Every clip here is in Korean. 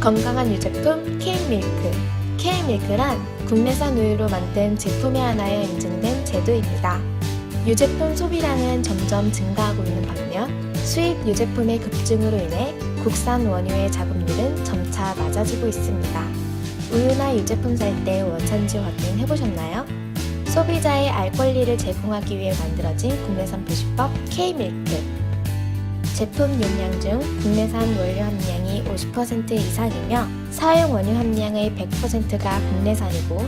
건강한 유제품 K밀크. K밀크란 국내산 우유로 만든 제품에 하나여 인증된 제도입니다. 유제품 소비량은 점점 증가하고 있는 반면 수입 유제품의 급증으로 인해 국산 원유의 자급률은 점차 낮아지고 있습니다. 우유나 유제품 살 때 원산지 확인 해보셨나요? 소비자의 알 권리를 제공하기 위해 만들어진 국내산 부시법 K밀크. 제품 용량 중 국내산 원료 함량이 50% 이상이며 사용 원유 함량의 100%가 국내산이고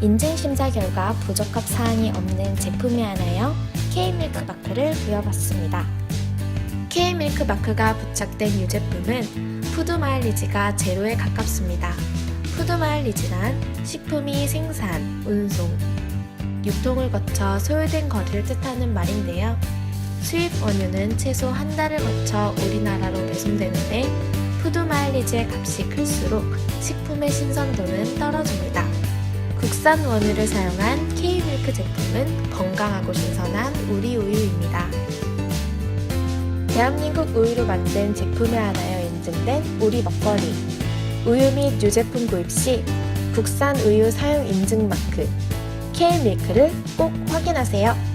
인증 심사 결과 부적합 사항이 없는 제품에 한하여 K밀크 마크를 부여받습니다. K밀크 마크가 부착된 유제품은 푸드 마일리지가 제로에 가깝습니다. 푸드 마일리지란 식품이 생산, 운송, 유통을 거쳐 소요된 거리를 뜻하는 말인데요. 수입 원유는 최소 한 달을 거쳐 우리나라로 배송되는데 푸드 마일리지의 값이 클수록 식품의 신선도는 떨어집니다. 국산 원유를 사용한 K밀크 제품은 건강하고 신선한 우리 우유입니다. 대한민국 우유로 만든 제품에 한하여 인증된 우리 먹거리 우유 및 유제품 구입 시 국산 우유 사용 인증 마크 K밀크를 꼭 확인하세요.